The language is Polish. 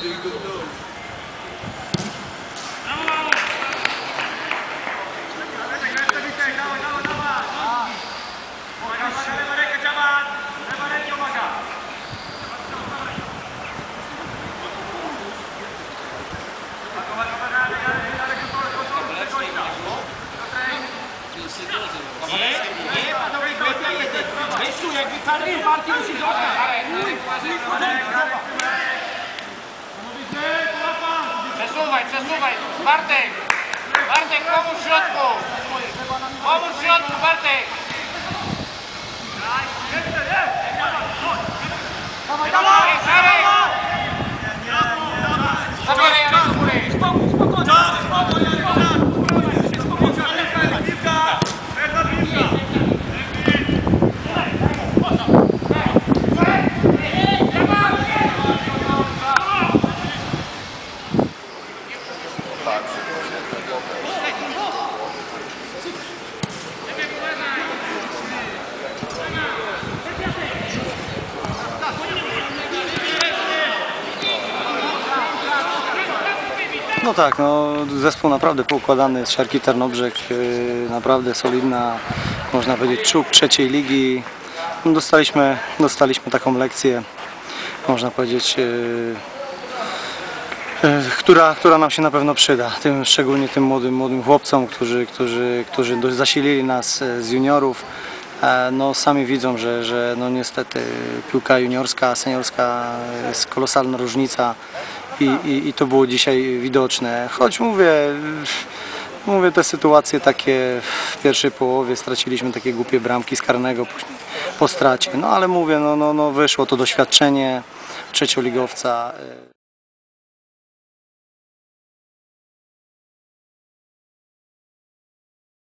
devi condurre. Nessuno è più tardi, parti non si gioca! Przesuwaj, przesuwaj. Bartek! Bartek, pomóż w środku! Pomóż w środku, Bartek! Dawaj, dawaj! Zabieraj Jarek do góry! No tak, no, zespół naprawdę poukładany z Siarki Tarnobrzeg, yy, naprawdę solidna, można powiedzieć, czub trzeciej ligi. No, Dostaliśmy, dostaliśmy taką lekcję, można powiedzieć, yy, która, która nam się na pewno przyda, tym, szczególnie tym młodym, młodym chłopcom, którzy, którzy, którzy zasilili nas e, z juniorów. E, No, sami widzą, że, że no, niestety piłka juniorska, seniorska jest kolosalna różnica i, i, i to było dzisiaj widoczne. Choć mówię, mówię te sytuacje takie w pierwszej połowie straciliśmy takie głupie bramki z karnego później po stracie. No ale mówię, no, no, no wyszło to doświadczenie trzecioligowca. e,